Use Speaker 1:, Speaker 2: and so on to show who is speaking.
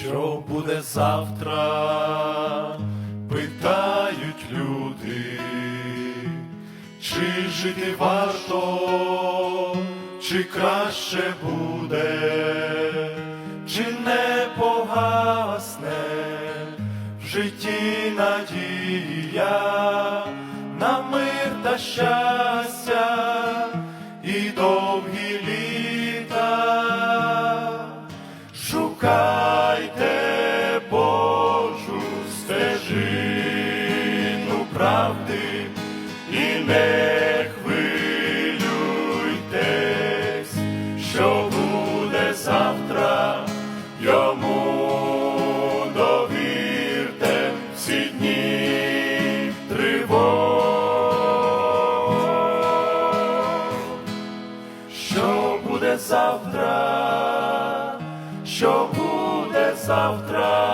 Speaker 1: Що буде завтра? Питають люди, чи жити варто, чи краще буде, чи не погасне в житті надія на мир та щастя і довгі літа. Шукайте стежину правди і не хвилюйтесь, що буде завтра, йому довірте всі дні тривог. Що буде завтра? Що буде завтра?